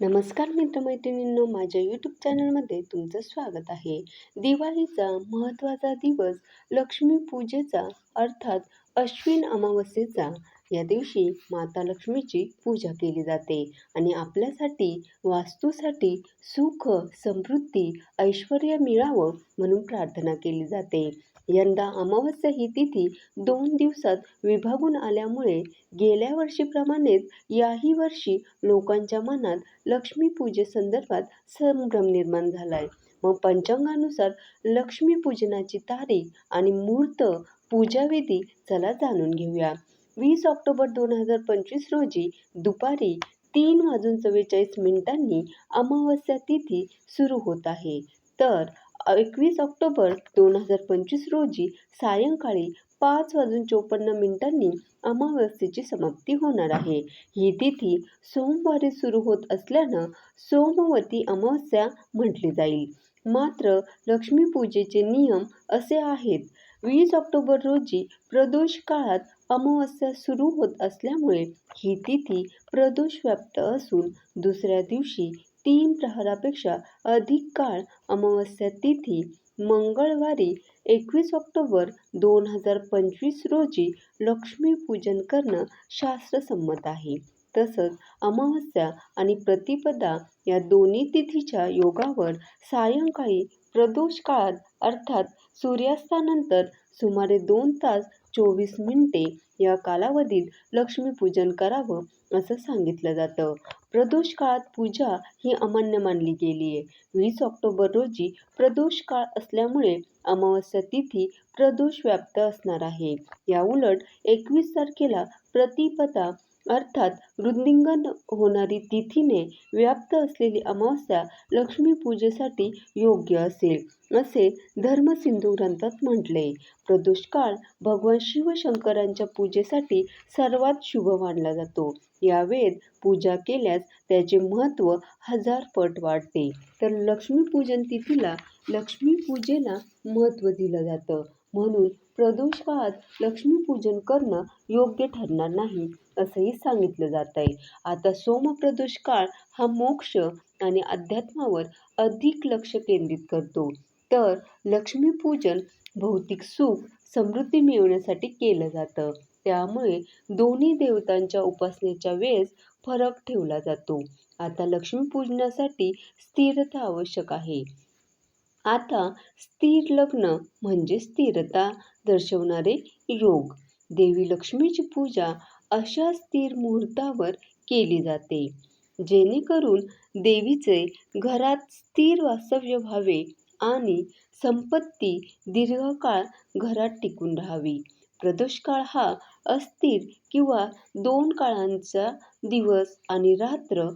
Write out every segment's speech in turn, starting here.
नमस्कार मित्रमैत्रिणींनो माझ्या यूट्यूब चॅनलमध्ये तुमचं स्वागत आहे. दिवाळीचा महत्त्वाचा दिवस लक्ष्मीपूजेचा अर्थात अश्विन अमावस्येचा. या दिवशी माता लक्ष्मीची पूजा केली जाते आणि आपल्यासाठी वास्तूसाठी सुख समृद्धी ऐश्वर मिळावं म्हणून प्रार्थना केली जाते. यंदा अमावस्या ही तिथी दोन दिवसात विभागून आल्यामुळे गेल्या वर्षीप्रमाणेच याही वर्षी लोकांच्या मनात लक्ष्मीपूजेसंदर्भात संभ्रम निर्माण झाला आहे मग पंचांगानुसार लक्ष्मीपूजनाची तारीख आणि मुहूर्त पूजाविधी चला जाणून घेऊया. वीस ऑक्टोबर दोन हजार पंचवीस रोजी दुपारी तीन वाजून चव्वेचाळीस मिनिटांनी अमावस्या तिथी सुरू होत आहे. तर एकवीस ऑक्टोबर दोन हजार पंचवीस रोजी सायंकाळी पाच वाजून चोपन्न मिनिटांनी अमावस्येची समाप्ती होणार आहे. ही तिथी सोमवारी सुरू होत असल्यानं सोमवती अमावस्या म्हटली जाईल. मात्र लक्ष्मीपूजेचे नियम असे आहेत. वीस ऑक्टोबर रोजी प्रदोष काळात अमावस्या सुरू होत असल्यामुळे ही तिथी प्रदोष व्याप्त असून दुसऱ्या दिवशी तीन प्रहरापेक्षा अधिक काळ अमावस्या तिथी मंगळवारी एकवीस ऑक्टोबर दोन हजार पंचवीस रोजी लक्ष्मीपूजन करणं शास्त्रसंमत आहे. तसंच अमावस्या आणि प्रतिपदा या दोन्ही तिथीच्या योगावर सायंकाळी प्रदोष काळात अर्थात सूर्यास्तानंतर सुमारे दोन तास चोवीस मिनिटे या कालावधीत लक्ष्मीपूजन करावं असं सांगितलं जातं. प्रदोष काळात पूजा ही अमान्य मानली गेली आहे. वीस ऑक्टोबर रोजी प्रदोष काळ असल्यामुळे अमावस्या तिथी प्रदोष व्याप्त असणार आहे. याउलट एकवीस तारखेला प्रतिपदा अर्थात वृद्धिंगन होणारी तिथीने व्याप्त असलेली अमावस्या लक्ष्मीपूजेसाठी योग्य असेल असे धर्मसिंधू ग्रंथात म्हटले. प्रदुष्काळ भगवान शिवशंकरांच्या पूजेसाठी सर्वात शुभ मानला जातो. या वेद पूजा केल्यास त्याचे महत्त्व हजार पट वाढते. तर लक्ष्मीपूजन तिथीला लक्ष्मीपूजेला महत्त्व दिलं जातं. म्हणून प्रदोषकाळात लक्ष्मीपूजन करणं योग्य ठरणार नाही असंही सांगितलं जात आहे. आता सोमप्रदोष काळ हा मोक्ष आणि अध्यात्मावर अधिक लक्ष केंद्रित करतो. तर लक्ष्मीपूजन भौतिक सुख समृद्धी मिळवण्यासाठी केलं जातं. त्यामुळे दोन्ही देवतांच्या उपासनेच्या वेळेस फरक ठेवला जातो. आता लक्ष्मीपूजनासाठी स्थिरता आवश्यक आहे. आता स्थिर लग्न म्हणजे स्थिरता दर्शवणारे योग. देवी लक्ष्मीची पूजा अशा स्थिर मुहूर्तावर केली जाते. जेणेकरून देवीचे घरात स्थिर वास्तव्य व्हावे आणि संपत्ती दीर्घकाळ घरात टिकून राहावी. प्रदोषकाळ हा अस्थिर किंवा दोन काळांचा दिवस आणि रात्र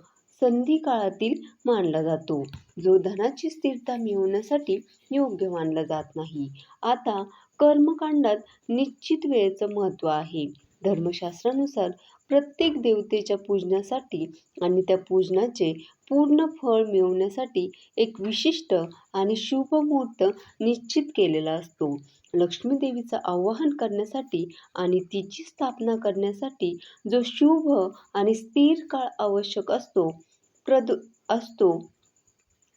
संधी काळातील मानला जातो. जो धनाची स्थिरता मिळवण्यासाठी योग्य मानला जात नाही. आता कर्मकांडात निश्चित वेळेचं महत्त्व आहे. धर्मशास्त्रानुसार प्रत्येक देवतेच्या पूजनासाठी आणि त्या पूजनाचे पूर्ण फळ मिळवण्यासाठी एक विशिष्ट आणि शुभ मुहूर्त निश्चित केलेला असतो. लक्ष्मी देवीचं आवाहन करण्यासाठी आणि तिची स्थापना करण्यासाठी जो शुभ आणि स्थिर काळ आवश्यक असतो प्रदो असतो.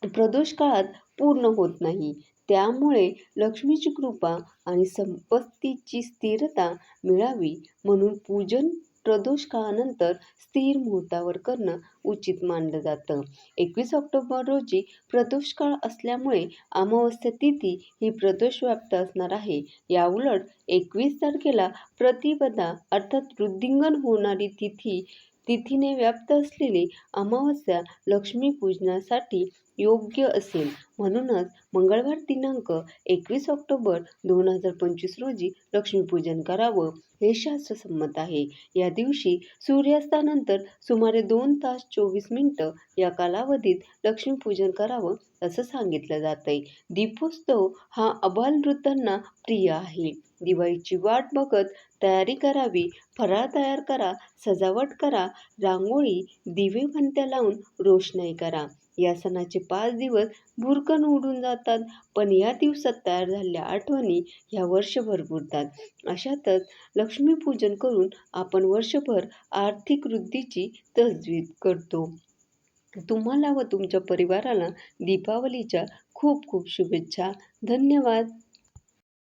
प्रदोष काळात पूर्ण होत नाही. त्यामुळे लक्ष्मीची कृपा आणि संपत्तीची स्थिरता मिळावी म्हणून पूजन प्रदोष काळानंतर स्थिर मुहूर्तावर करणं उचित मानलं जातं. एकवीस ऑक्टोबर रोजी प्रदोष काळ असल्यामुळे अमावस्या तिथी ही प्रदोष व्याप्त असणार आहे. याउलट एकवीस तारखेला प्रतिपदा अर्थात वृद्धिंगन होणारी तिथी तिथीने व्याप्त असलेली अमावस्या लक्ष्मीपूजनासाठी योग्य असेल. म्हणूनच मंगळवार दिनांक एकवीस ऑक्टोबर दोन हजार पंचवीस रोजी लक्ष्मीपूजन करावं हे शास्त्रसंमत आहे. या दिवशी सूर्यास्तानंतर सुमारे दोन तास चोवीस मिनटं या कालावधीत लक्ष्मीपूजन करावं असं सांगितलं जातं आहे दीपोत्सव हा अबालवृद्धांना प्रिय आहे. दिवाळीची वाट बघत तयारी करावी फराळ तयार करा सजावट करा रांगोळी दिवे भन्त्या लावून रोषणाई करा. या सणाचे पाच दिवस भुरकन उडून जातात पण या दिवसात तयार झालेल्या आठवणी ह्या वर्षभर पुरतात अशातच लक्ष्मीपूजन करून आपण वर्षभर आर्थिक वृद्धीची तजवीज करतो. तुम्हाला व तुमच्या परिवाराला दीपावलीच्या खूप खूप शुभेच्छा. धन्यवाद.